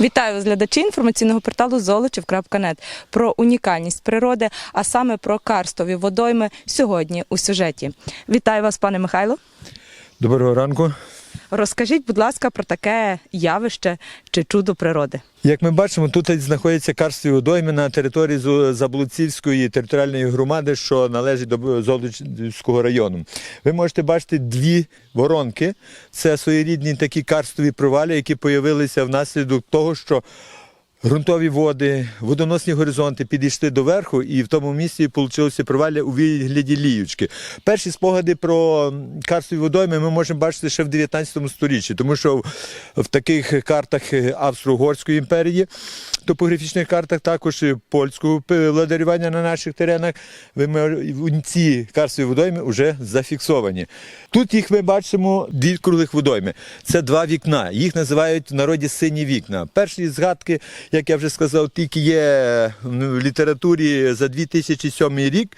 Вітаю вас, глядачі інформаційного порталу Золочів.нет про унікальність природи, а саме про карстові водойми сьогодні у сюжеті. Вітаю вас, пане Михайло. Доброго ранку. Розкажіть, будь ласка, про таке явище чи чудо природи. Як ми бачимо, тут знаходяться карстові водойми на території Заблуцівської територіальної громади, що належить до Золочівського району. Ви можете бачити дві воронки. Це своєрідні такі карстові провалі, які появилися внаслідок того, що ґрунтові води, водоносні горизонти підійшли до верху, і в тому місці вийшло провалля у вигляді ліючки. Перші спогади про карстові водойми ми можемо бачити ще в 19 сторіччі, тому що в, в таких картах е, Австро-Угорської імперії, топографічних картах, також польського п- владарювання на наших теренах, ці карстові водойми вже зафіксовані. Тут їх ми бачимо дві круглих водойми. Це два вікна. Їх називають в народі сині вікна. Перші згадки, як я вже сказав, тільки є в літературі за 2007 рік,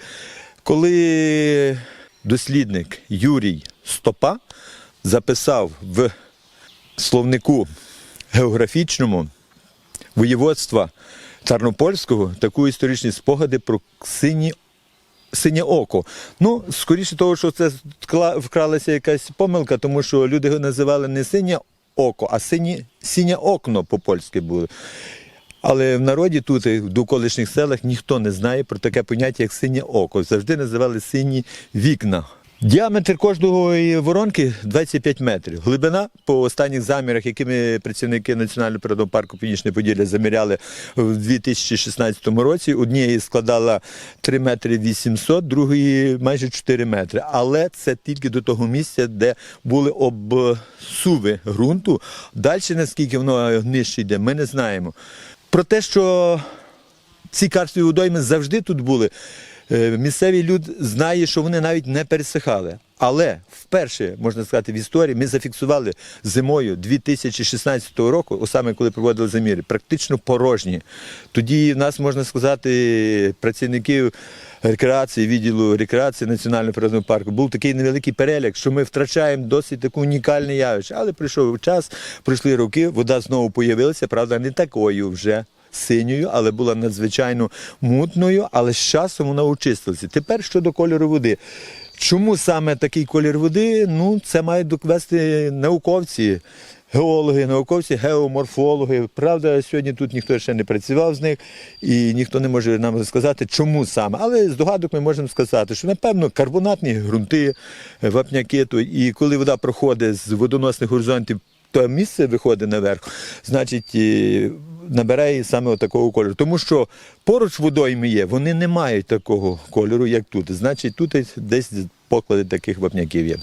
коли дослідник Юрій Стопа записав в словнику географічному воєводства Тарнопольського таку історичні спогади про сині. Синє око. Ну, скоріше того, що це вкралася якась помилка, тому що люди називали не синє око, а сині, синє окно по-польськи було. Але в народі тут, в довколишніх селах, ніхто не знає про таке поняття, як синє око. Завжди називали сині вікна. Діаметр кожної воронки 25 метрів. Глибина по останніх замірах, якими працівники Національного природного парку Північне Поділля заміряли в 2016 році, однієї складала 3 метри 800, другої майже 4 метри. Але це тільки до того місця, де були обсуви ґрунту. Далі, наскільки воно нижче йде, ми не знаємо. Про те, що ці карстові водойми завжди тут були. Е, Місцевий люд знає, що вони навіть не пересихали. Але вперше, можна сказати, в історії ми зафіксували зимою 2016 року, саме коли проводили заміри, практично порожні. Тоді в нас, можна сказати, працівників рекреації, відділу рекреації Національного природного парку був такий невеликий перелік, що ми втрачаємо досить таку унікальне явище. Але прийшов час, пройшли роки, вода знову появилася, правда, не такою вже синьою, але була надзвичайно мутною, але з часом вона очистилася. Тепер щодо кольору води. Чому саме такий колір води? Ну, це мають довести науковці. Геологи, науковці, геоморфологи. Правда, сьогодні тут ніхто ще не працював з них, і ніхто не може нам сказати, чому саме. Але з догадок ми можемо сказати, що напевно карбонатні ґрунти, е, вапняки, то і коли вода проходить з водоносних горизонтів, то місце виходить наверх, значить. Набирає саме такого кольору. Тому що поруч водойми є, вони не мають такого кольору, як тут. Значить, тут десь поклади таких вапняків є.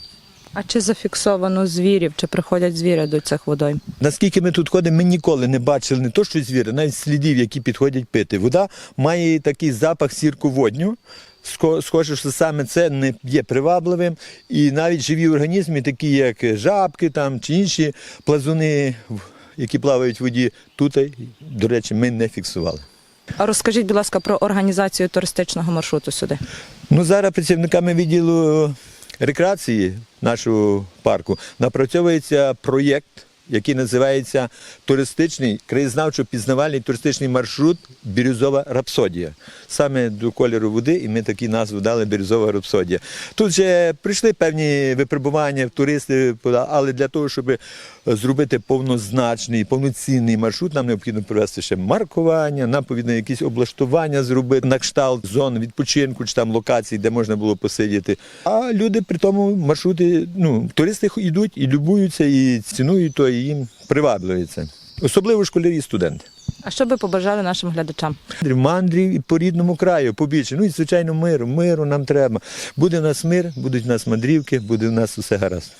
А чи зафіксовано звірів, чи приходять звірі до цих водойм? Наскільки ми тут ходимо, ми ніколи не бачили не то, що звіри, навіть слідів, які підходять пити. Вода має такий запах сірководню. Ско- Схоже, що саме це не є привабливим. І навіть живі організми, такі як жабки там, чи інші плазуни, які плавають в воді, тут, до речі, ми не фіксували. А розкажіть, будь ласка, про організацію туристичного маршруту сюди. Ну, зараз працівниками відділу рекреації нашого парку напрацьовується проєкт, який називається туристичний краєзнавчо-пізнавальний туристичний маршрут Бірюзова рапсодія. Саме до кольору води, і ми такі назву дали Бірюзова рапсодія. Тут вже прийшли певні випробування туристи, але для того, щоб зробити повнозначний, повноцінний маршрут, нам необхідно провести ще маркування, нам повинно якісь облаштування зробити на кшталт зон відпочинку чи там локацій, де можна було посидіти. А люди при тому маршрути, ну, туристи йдуть і любуються, і цінують то, і їм приваблюється. Особливо школярі і студенти. А що би побажали нашим глядачам? Мандрів і по рідному краю побільше. Ну і звичайно, миру. Миру нам треба. Буде в нас мир, будуть в нас мандрівки, буде в нас усе гаразд.